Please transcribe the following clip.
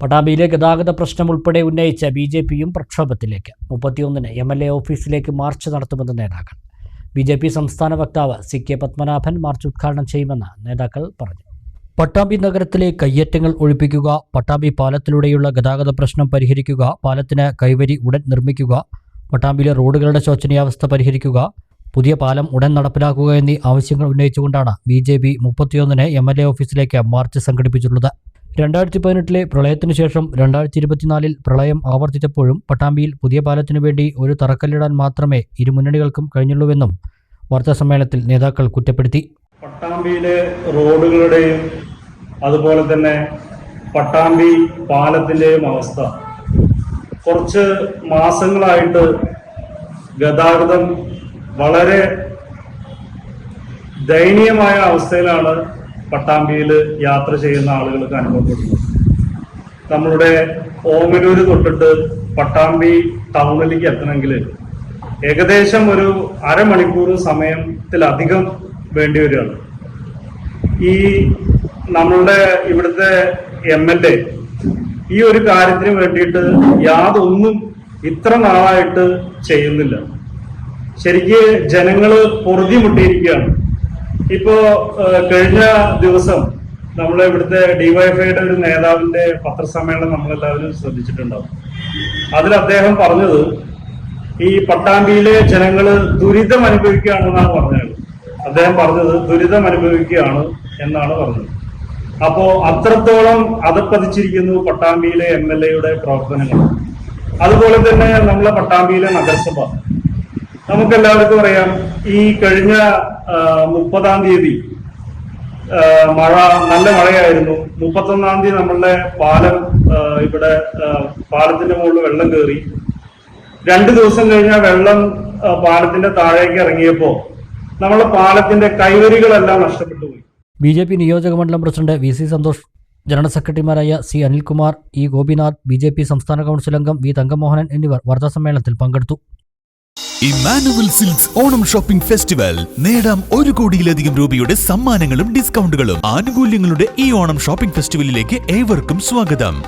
പട്ടാമ്പിയിലെ ഗതാഗത പ്രശ്നം ഉൾപ്പെടെ ഉന്നയിച്ച ബി ജെ പിയും പ്രക്ഷോഭത്തിലേക്ക്. മുപ്പത്തിയൊന്നിന് എം എൽ എ ഓഫീസിലേക്ക് മാർച്ച് നടത്തുമെന്ന് നേതാക്കൾ. ബി ജെ പി സംസ്ഥാന വക്താവ് സി കെ പത്മനാഭൻ മാർച്ച് ഉദ്ഘാടനം ചെയ്യുമെന്ന് നേതാക്കൾ പറഞ്ഞു. പട്ടാമ്പി നഗരത്തിലെ കയ്യേറ്റങ്ങൾ ഒഴിപ്പിക്കുക പട്ടാമ്പി പാലത്തിലൂടെയുള്ള ഗതാഗത പ്രശ്നം പരിഹരിക്കുക പാലത്തിന് കൈവരി ഉടൻ നിർമ്മിക്കുക പട്ടാമ്പിയിലെ റോഡുകളുടെ ശോചനീയാവസ്ഥ പരിഹരിക്കുക പുതിയ പാലം ഉടൻ നടപ്പിലാക്കുക എന്നീ ആവശ്യങ്ങൾ ഉന്നയിച്ചുകൊണ്ടാണ് ബി ജെ പി മുപ്പത്തിയൊന്നിന് എം എൽ എ ഓഫീസിലേക്ക് മാർച്ച് സംഘടിപ്പിച്ചിട്ടുള്ളത്. രണ്ടായിരത്തി പതിനെട്ടിലെ പ്രളയത്തിനു ശേഷം രണ്ടായിരത്തി ഇരുപത്തിനാലിൽ പ്രളയം ആവർത്തിച്ചപ്പോഴും പട്ടാമ്പിയിൽ പുതിയ പാലത്തിനു വേണ്ടി ഒരു തറക്കല്ലിടാൻ മാത്രമേ ഇരു മുന്നണികൾക്കും കഴിഞ്ഞുള്ളൂവെന്നും വാർത്താസമ്മേളനത്തിൽ നേതാക്കൾ കുറ്റപ്പെടുത്തി. പട്ടാമ്പിയിലെ റോഡുകളുടെയും അതുപോലെ തന്നെ പട്ടാമ്പി പാലത്തിന്റെയും അവസ്ഥ. കുറച്ച് മാസങ്ങളായിട്ട് ഗതാഗതം വളരെ ദയനീയമായ അവസ്ഥയിലാണ് പട്ടാമ്പിയിൽ യാത്ര ചെയ്യുന്ന ആളുകൾക്ക് അനുഭവപ്പെടുന്നു. നമ്മളുടെ ഓമലൂര് തൊട്ടിട്ട് പട്ടാമ്പി ടൗണിലേക്ക് എത്തണമെങ്കിൽ ഏകദേശം ഒരു അരമണിക്കൂർ സമയത്തിലധികം വേണ്ടി വരികയാണ്. ഈ നമ്മളുടെ ഇവിടുത്തെ എം എൽ എ ഈ ഒരു കാര്യത്തിന് വേണ്ടിയിട്ട് യാതൊന്നും ഇത്ര നാളായിട്ട് ചെയ്യുന്നില്ല. ശരിക്ക് ജനങ്ങൾ പൊറുതിമുട്ടിയിരിക്കുകയാണ്. ഇപ്പോ കഴിഞ്ഞ ദിവസം നമ്മളെ ഇവിടുത്തെ ഡിവൈഫൈയുടെ ഒരു നേതാവിന്റെ പത്രസമ്മേളനം നമ്മളെല്ലാവരും ശ്രദ്ധിച്ചിട്ടുണ്ടാവും അതിൽ അദ്ദേഹം പറഞ്ഞത് ഈ പട്ടാമ്പിയിലെ ജനങ്ങൾ ദുരിതം അനുഭവിക്കുകയാണെന്നാണ് പറഞ്ഞത്. അദ്ദേഹം പറഞ്ഞത് ദുരിതം അനുഭവിക്കുകയാണ് എന്നാണ് പറഞ്ഞത്. അപ്പോ അത്രത്തോളം അതപ്പതിച്ചിരിക്കുന്നു പട്ടാമ്പിയിലെ എം എൽ എയുടെ പ്രവർത്തനങ്ങൾ. അതുപോലെ തന്നെ നമ്മളെ പട്ടാമ്പിയിലെ നഗരസഭ. നമുക്കെല്ലാവർക്കും അറിയാം ഈ കഴിഞ്ഞ മുപ്പതാം തീയതി മഴ നല്ല മഴയായിരുന്നു. മുപ്പത്തൊന്നാം തീയതി നമ്മളുടെ പാലം ഇവിടെ പാലത്തിന്റെ മുകളിൽ വെള്ളം കയറി രണ്ടു ദിവസം കഴിഞ്ഞ വെള്ളം പാലത്തിന്റെ താഴേക്ക് ഇറങ്ങിയപ്പോ നമ്മളെ പാലത്തിന്റെ കൈവരികളെല്ലാം നഷ്ടപ്പെട്ടു പോയി ബി ജെ പി നിയോജക മണ്ഡലം president V C Santhosh general സെക്രട്ടറിമാരായ C Anilkumar E Gopinath B J P സംസ്ഥാന കൗൺസിൽ അംഗം വി തങ്കമോഹനൻ എന്നിവർ വാർത്താസമ്മേളനത്തിൽ പങ്കെടുത്തു. Emmanuel silks Onam shopping festival. നേടാം ഒരു കോടിയിലധികം രൂപയുടെ സമ്മാനങ്ങളും ഡിസ്കൗണ്ടുകളും. ആനുകൂല്യങ്ങളുടെ ഈ ഓണം ഷോപ്പിംഗ് ഫെസ്റ്റിവലിലേക്ക് ഏവർക്കും സ്വാഗതം.